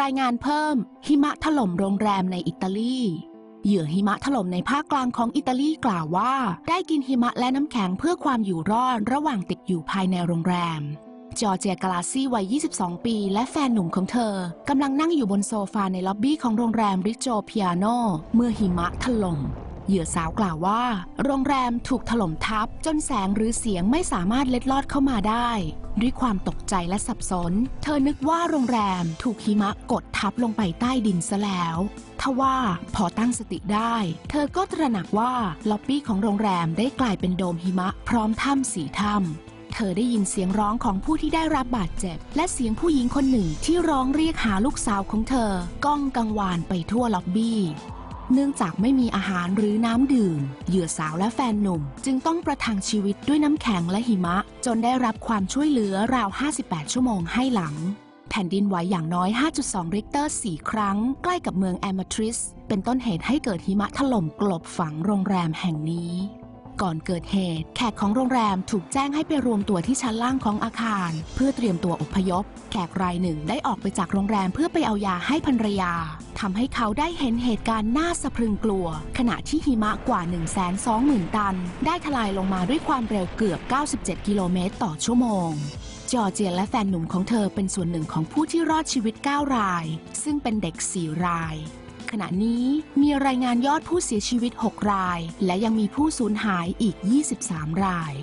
รายงานเพิ่ม หิมะถล่มโรงแรมในอิตาลี เหยื่อหิมะถล่มในภาคกลางของอิตาลีกล่าวว่า ได้กินหิมะและน้ำแข็งเพื่อความอยู่รอดระหว่างติดอยู่ภายในโรงแรม จอร์เจียกาลาซี่วัย 22 ปี และแฟนหนุ่มของเธอกำลังนั่งอยู่บนโซฟาในล็อบบี้ของโรงแรมริโจพิอาโนเมื่อหิมะถล่ม เหยื่อสาวกล่าวว่า โรงแรมถูกถล่มทับ จนแสงหรือเสียงไม่สามารถเล็ดลอดเข้ามาได้ ด้วยความตกใจและสับสน เธอนึกว่าโรงแรมถูกหิมะกดทับลงไปใต้ดินซะแล้วทว่าพอตั้งสติได้ เธอก็ตระหนักว่าล็อบบี้ของโรงแรมได้กลายเป็นโดมหิมะพร้อมถ้ำสีถ้ำเธอได้ยินเสียงร้องของผู้ที่ได้รับบาดเจ็บ และเสียงผู้หญิงคนหนึ่งที่ร้องเรียกหาลูกสาวของเธอ ก้องกังวานไปทั่วล็อบบี้ เนื่องจากไม่มีอาหารหรือน้ำดื่ม เหยื่อสาวและแฟนหนุ่ม จึงต้องประทังชีวิตด้วยน้ำแข็งและหิมะ จนได้รับความช่วยเหลือราว 58 ชั่วโมงให้หลัง แผ่นดินไหวอย่างน้อย 5.2 ริกเตอร์ 4 ครั้ง ใกล้กับเมืองแอมทริส เป็นต้นเหตุให้เกิดหิมะถล่มกลบฝังโรงแรมแห่งนี้ ก่อนเกิดเหตุ แขกของโรงแรมถูกแจ้งให้ไปรวมตัวที่ชั้นล่างของอาคาร เพื่อเตรียมตัวอพยพ แขกรายหนึ่งได้ออกไปจากโรงแรมเพื่อไปเอายาให้ภรรยา ทำให้เขาได้เห็นเหตุการณ์น่าสะพรึงกลัว ขณะที่หิมะกว่า 120,000 ตัน ได้ทลายลงมาด้วยความเร็วเกือบ 97 กิโลเมตรต่อชั่วโมงจอร์เจียและแฟนหนุ่มของเธอเป็นส่วนหนึ่งของผู้ที่รอดชีวิต 9 ราย ซึ่งเป็นเด็ก 4 ราย ขณะนี้มีรายงานยอดผู้เสียชีวิต 6 ราย และยังมีผู้สูญหายอีก 23 ราย